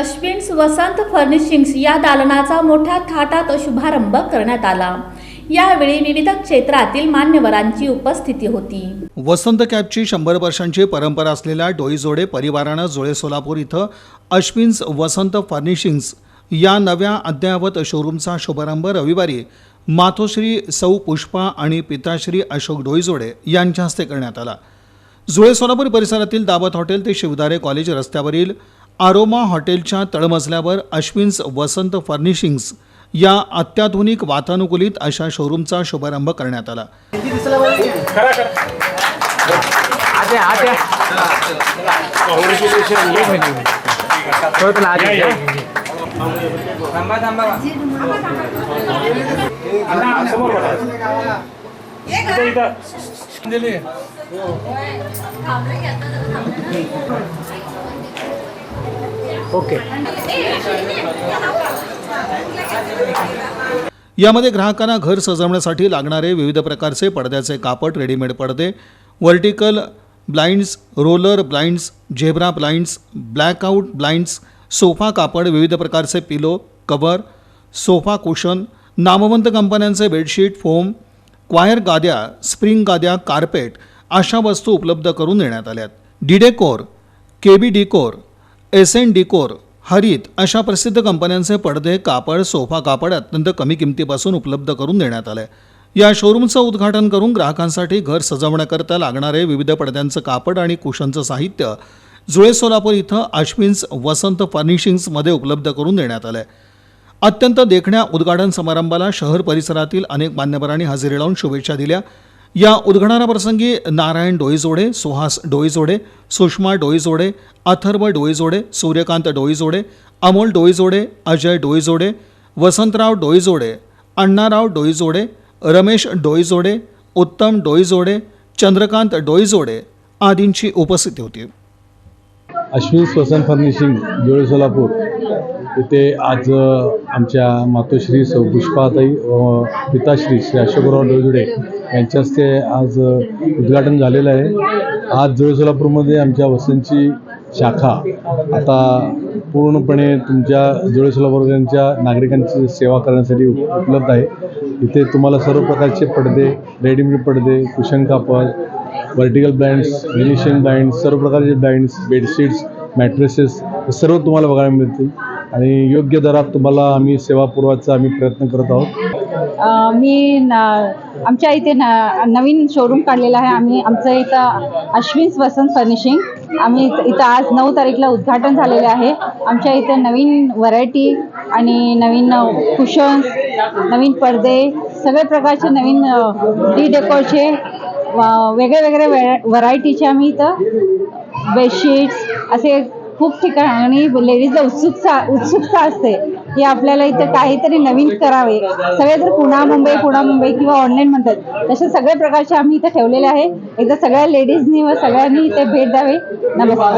अश्विन्स वसंत furnishings या दालनाचा मोठ्या थाटात शुभारंभ करण्यात आला. यावेळी विविध क्षेत्रातील मान्यवरांची उपस्थिती होती. वसंत कॅबची शंभर वर्षांची परंपरा असलेल्या डोईजोडे परिवारानं जुळे सोलापूर इथं अश्विन्स वसंत फर्निशिंग्स या नव्या अद्ययावत शोरूमचा शुभारंभ रविवारी मातोश्री सौ पुष्पा आणि पिताश्री अशोक डोईजोडे यांच्या हस्ते करण्यात आला. जुळे सोलापूर परिसरातील दावत हॉटेल ते शिवदारे कॉलेज रस्त्यावरील आरोमा हॉटेलच्या तळमजल्यावर अश्विन्स वसंत फर्निशिंग्स या अत्याधुनिक वातानुकूलित अशा शोरूमचा शुभारंभ करण्यात आला. ओके. यामध्ये ग्राहकांना घर सजवण्यासाठी लागणारे विविध प्रकारचे पडद्याचे कापड रेडीमेड पडदे vertical blinds roller blinds zebra blinds blackout blinds sofa कापड विविध प्रकारचे पिलो कवर सोफा कुशन नामवंत कंपन्यांचे बेडशीट फोम क्वायर गाद्या स्प्रिंग गाद्या कार्पेट अशा वस्तू उपलब्ध करून देण्यात आल्यात. D'Decor KB decor S N decor हरित अशा प्रसिद्ध कंपन्यांचे पडदे कापड सोफा कापड अत्यंत कमी किमतीपासून उपलब्ध करून देण्यात आले. या शोरूमचं उद्घाटन करून ग्राहकांसाठी घर सजवण्याकरता लागणारे विविध पडद्यांचं कापड आणि कुशनचं साहित्य जुळे सोलापूर इथं अश्विन्स वसंत फर्निशिंग्समध्ये उपलब्ध करून देण्यात आलं. अत्यंत देखण्या उद्घाटन समारंभाला शहर परिसरातील अनेक मान्यवरांनी हजेरी लावून शुभेच्छा दिल्या. या उद्घाटनाप्रसंगी नारायण डोईजोडे सुहास डोईजोडे सुषमा डोईजोडे अथर्व डोईजोडे सूर्यकांत डोईजोडे अमोल डोईजोडे अजय डोईजोडे वसंतराव डोईजोडे अण्णाराव डोईजोडे रमेश डोईजोडे उत्तम डोईजोडे चंद्रकांत डोईजोडे आदींची उपस्थिती होती. अश्विन स्वसन फर्निशिंग जोळे सोलापूर. इथे आज आमच्या मातोश्री सौ पुष्पाताई व पिताश्री श्री अशोकराव डोजुडे यांच्या हस्ते आज उद्घाटन झालेलं आहे. आज जुळे सोलापूरमध्ये आमच्या वसंतची शाखा आता पूर्णपणे तुमच्या जुळे सोलापूरच्या नागरिकांची सेवा करण्यासाठी उप- उपलब्ध आहे. इथे तुम्हाला सर्व प्रकारचे पडदे रेडीमेड पडदे कुशन कापड व्हर्टिकल ब्लाइंड्स व्हेनिशियन ब्लाइंड्स सर्व प्रकारचे ब्लाइंड्स बेडशीट्स मॅट्रेसेस हे सर्व तुम्हाला बघायला मिळतील. आणि योग्य दरात तुम्हाला आम्ही सेवा पुरवायचा आम्ही प्रयत्न करत आहोत. मी आमच्या इथे न नवीन शोरूम काढलेला आहे. आम्ही आमचं इथं अश्विन्स वसंत फर्निशिंग आम्ही इथं इथं आज नऊ तारीखला उद्घाटन झालेलं आहे. आमच्या इथं नवीन व्हरायटी आणि नवीन कुशन्स नवीन पडदे सगळ्या प्रकारचे नवीन डी डेकोरचे वेगळे वेगळे व्हरायटीचे आम्ही इथं बेडशीट्स असे खूप ठिकाणी लेडीजला उत्सुकता उत्सुकता असते की आपल्याला इथे काहीतरी नवीन करावे. सगळे जर पुणा मुंबई पुणा मुंबई किंवा ऑनलाईन म्हणतात तसे सगळे प्रकारचे आम्ही इथे ठेवलेले आहे. एकदा सगळ्या लेडीजनी व सगळ्यांनी इथे भेट द्यावी. नमस्कार.